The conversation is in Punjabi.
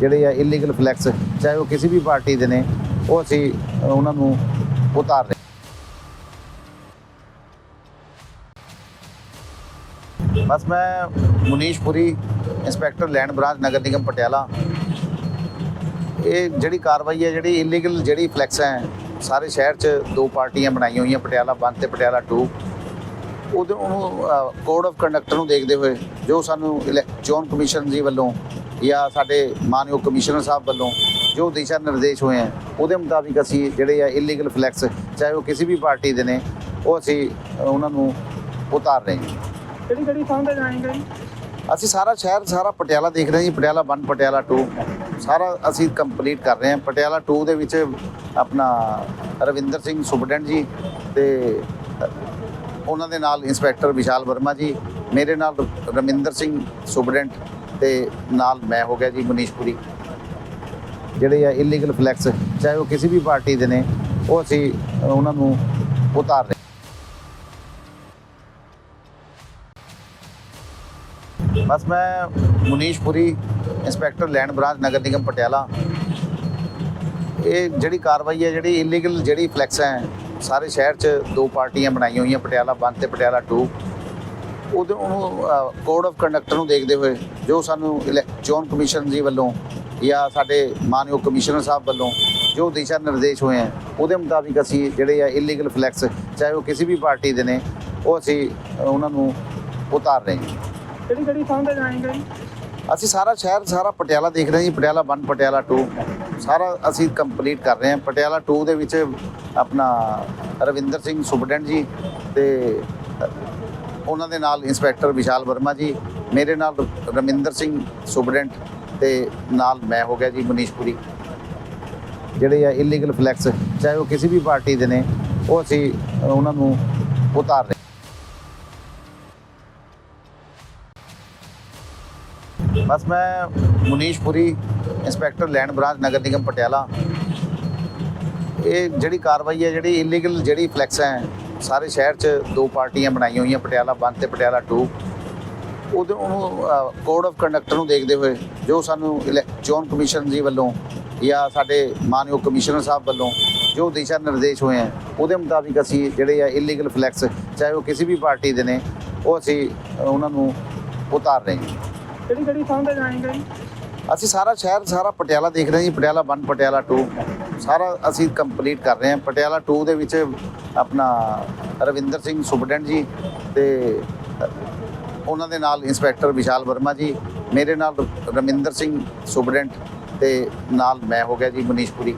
ਜਿਹੜੇ ਆ ਇਲੀਗਲ ਫਲੈਕਸ ਚਾਹੇ ਉਹ ਕਿਸੇ ਵੀ ਪਾਰਟੀ ਦੇ ਨੇ, ਉਹ ਅਸੀਂ ਉਹਨਾਂ ਨੂੰ ਉਤਾਰ ਰਹੇ ਬਸ ਮੈਂ Munish Puri, inspector land branch Nagar Nigam Patiala. ਇਹ ਜਿਹੜੀ ਕਾਰਵਾਈ ਹੈ, ਜਿਹੜੀ ਇਲੀਗਲ ਜਿਹੜੀ ਫਲੈਕਸ ਹੈ, ਸਾਰੇ ਸ਼ਹਿਰ 'ਚ ਦੋ ਪਾਰਟੀਆਂ ਬਣਾਈਆਂ ਹੋਈਆਂ, ਪਟਿਆਲਾ 1 ਤੇ ਪਟਿਆਲਾ 2 ਉਹਦੇ ਉਹਨੂੰ ਕੋਡ ਆਫ ਕੰਡਕਟ ਨੂੰ ਦੇਖਦੇ ਹੋਏ, ਜੋ ਸਾਨੂੰ ਇਲੈ- ਚੋਣ ਕਮਿਸ਼ਨ ਜੀ ਵੱਲੋਂ ਜਾਂ ਸਾਡੇ ਮਾਨਯੋਗ ਕਮਿਸ਼ਨਰ ਸਾਹਿਬ ਵੱਲੋਂ ਜੋ ਦਿਸ਼ਾ ਨਿਰਦੇਸ਼ ਹੋਏ ਹੈ ਉਹਦੇ ਮੁਤਾਬਿਕ ਅਸੀਂ ਜਿਹੜੇ ਆ ਇਲੀਗਲ ਫਲੈਕਸ ਚਾਹੇ ਉਹ ਕਿਸੇ ਵੀ ਪਾਰਟੀ ਦੇ ਨੇ ਉਹ ਅਸੀਂ ਉਹਨਾਂ ਨੂੰ ਉਤਾਰ ਰਹੇ ਹਾਂ। ਕਿਹੜੀ ਕਿਹੜੀ ਥਾਂ ਤੇ ਜਾਏਂਗੇ ਜੀ? ਅਸੀਂ ਸਾਰਾ ਸ਼ਹਿਰ ਸਾਰਾ ਪਟਿਆਲਾ ਦੇਖ ਰਹੇ ਹਾਂ ਜੀ ਪਟਿਆਲਾ 1 ਪਟਿਆਲਾ 2 ਸਾਰਾ ਅਸੀਂ ਕੰਪਲੀਟ ਕਰ ਰਹੇ ਹਾਂ। ਪਟਿਆਲਾ 2 ਦੇ ਵਿੱਚ ਆਪਣਾ ਰਵਿੰਦਰ ਸਿੰਘ ਸੁਪਰਡੈਂਟ ਜੀ ਤੇ ਉਹਨਾਂ ਦੇ ਨਾਲ ਇੰਸਪੈਕਟਰ ਵਿਸ਼ਾਲ ਵਰਮਾ ਜੀ ਮੇਰੇ ਨਾਲ ਰਮਿੰਦਰ ਸਿੰਘ ਸੁਪਰਡੈਂਟ ਤੇ ਨਾਲ ਮੈਂ ਹੋ ਗਿਆ ਜੀ ਮਨੀਸ਼ ਪੁਰੀ। ਜਿਹੜੇ ਆ ਇਲੀਗਲ ਫਲੈਕਸ ਚਾਹੇ ਉਹ ਕਿਸੇ ਵੀ ਪਾਰਟੀ ਦੇ ਨੇ, ਉਹ ਅਸੀਂ, ਉਹਨਾਂ ਨੂੰ ਉਤਾਰ ਰਹੇ ਬਸ ਮੈਂ Munish Puri, inspector land branch Nagar Nigam Patiala. ਇਹ ਜਿਹੜੀ ਕਾਰਵਾਈ ਹੈ, ਜਿਹੜੀ ਇਲੀਗਲ ਜਿਹੜੀ ਫਲੈਕਸ ਹੈ, ਸਾਰੇ ਸ਼ਹਿਰ 'ਚ ਦੋ ਪਾਰਟੀਆਂ ਬਣਾਈਆਂ ਹੋਈਆਂ, ਪਟਿਆਲਾ 1 ਤੇ ਪਟਿਆਲਾ 2 ਉਹਦੇ ਉਹਨੂੰ ਕੋਡ ਆਫ ਕੰਡਕਟ ਨੂੰ ਦੇਖਦੇ ਹੋਏ ਜੋ ਸਾਨੂੰ ਚੋਣ ਕਮਿਸ਼ਨ ਜੀ ਵੱਲੋਂ ਜਾਂ ਸਾਡੇ ਮਾਨਯੋਗ ਕਮਿਸ਼ਨਰ ਸਾਹਿਬ ਵੱਲੋਂ ਜੋ ਦਿਸ਼ਾ ਨਿਰਦੇਸ਼ ਹੋਏ ਹੈ ਉਹਦੇ ਮੁਤਾਬਿਕ ਅਸੀਂ ਜਿਹੜੇ ਆ ਇਲੀਗਲ ਫਲੈਕਸ ਚਾਹੇ ਉਹ ਕਿਸੇ ਵੀ ਪਾਰਟੀ ਦੇ ਨੇ ਉਹ ਅਸੀਂ ਉਹਨਾਂ ਨੂੰ ਉਤਾਰ ਰਹੇ ਹਾਂ। ਕਿਹੜੀ ਕਿਹੜੀ ਥਾਂ ਤੇ ਜਾਏਂਗੇ? ਜੀ? ਅਸੀਂ ਸਾਰਾ ਸ਼ਹਿਰ ਸਾਰਾ ਪਟਿਆਲਾ ਦੇਖ ਰਹੇ ਹਾਂ ਜੀ ਪਟਿਆਲਾ 1 ਪਟਿਆਲਾ 2 ਸਾਰਾ ਅਸੀਂ ਕੰਪਲੀਟ ਕਰ ਰਹੇ ਹਾਂ। ਪਟਿਆਲਾ 2 ਦੇ ਵਿੱਚ ਆਪਣਾ ਰਵਿੰਦਰ ਸਿੰਘ ਸੁਪਰਡੈਂਟ ਜੀ ਤੇ ਉਹਨਾਂ ਦੇ ਨਾਲ ਇੰਸਪੈਕਟਰ ਵਿਸ਼ਾਲ ਵਰਮਾ ਜੀ, ਮੇਰੇ ਨਾਲ ਰਮਿੰਦਰ ਸਿੰਘ ਸੁਪਰਡੈਂਟ ਤੇ ਨਾਲ ਮੈਂ ਹੋ ਗਿਆ ਜੀ ਮਨੀਸ਼ ਪੁਰੀ। ਜਿਹੜੇ ਆ ਇਲੀਗਲ ਫਲੈਕਸ ਚਾਹੇ ਉਹ ਕਿਸੇ ਵੀ ਪਾਰਟੀ ਦੇ ਨੇ, ਉਹ ਅਸੀਂ ਉਹਨਾਂ ਨੂੰ ਉਤਾਰ ਰਹੇ ਬਸ ਮੈਂ Manish Puri, inspector land branch Nagar Nigam Patiala. ਇਹ ਜਿਹੜੀ ਕਾਰਵਾਈ ਹੈ, ਜਿਹੜੀ ਇਲੀਗਲ ਜਿਹੜੀ ਫਲੈਕਸ ਹੈ ਸਾਰੇ ਸ਼ਹਿਰ 'ਚ ਦੋ ਪਾਰਟੀਆਂ ਬਣਾਈਆਂ ਹੋਈਆਂ ਪਟਿਆਲਾ 1 ਤੇ ਪਟਿਆਲਾ 2 ਉਹਦੇ ਉਹਨੂੰ ਕੋਡ ਆਫ ਕੰਡਕਟ ਨੂੰ ਦੇਖਦੇ ਹੋਏ ਜੋ ਸਾਨੂੰ ਚੋਣ ਕਮਿਸ਼ਨ ਜੀ ਵੱਲੋਂ ਜਾਂ ਸਾਡੇ ਮਾਨਯੋਗ ਕਮਿਸ਼ਨਰ ਸਾਹਿਬ ਵੱਲੋਂ ਜੋ ਦਿਸ਼ਾ ਨਿਰਦੇਸ਼ ਹੋਏ ਹੈ ਉਹਦੇ ਮੁਤਾਬਿਕ ਅਸੀਂ ਜਿਹੜੇ ਆ ਇਲੀਗਲ ਫਲੈਕਸ ਚਾਹੇ ਉਹ ਕਿਸੇ ਵੀ ਪਾਰਟੀ ਦੇ ਨੇ ਉਹ ਅਸੀਂ ਉਹਨਾਂ ਨੂੰ ਉਤਾਰ ਰਹੇ ਹਾਂ। ਕਿਹੜੀ ਕਿਹੜੀ ਥਾਂ ਤੇ ਜਾਏਂਗੇ ਜੀ? ਅਸੀਂ ਸਾਰਾ ਸ਼ਹਿਰ ਸਾਰਾ ਪਟਿਆਲਾ ਦੇਖ ਰਹੇ ਹਾਂ ਜੀ ਪਟਿਆਲਾ 1 ਪਟਿਆਲਾ 2 ਸਾਰਾ ਅਸੀਂ ਕੰਪਲੀਟ ਕਰ ਰਹੇ ਹਾਂ। ਪਟਿਆਲਾ 2 ਦੇ ਵਿੱਚ ਆਪਣਾ ਰਵਿੰਦਰ ਸਿੰਘ ਸੁਪਰਡੈਂਟ ਜੀ ਤੇ ਉਹਨਾਂ ਦੇ ਨਾਲ ਇੰਸਪੈਕਟਰ ਵਿਸ਼ਾਲ ਵਰਮਾ ਜੀ, ਮੇਰੇ ਨਾਲ ਰਮਿੰਦਰ ਸਿੰਘ ਸੁਪਰਡੈਂਟ ਤੇ ਨਾਲ ਮੈਂ ਹੋ ਗਿਆ ਜੀ ਮਨੀਸ਼ ਪੁਰੀ।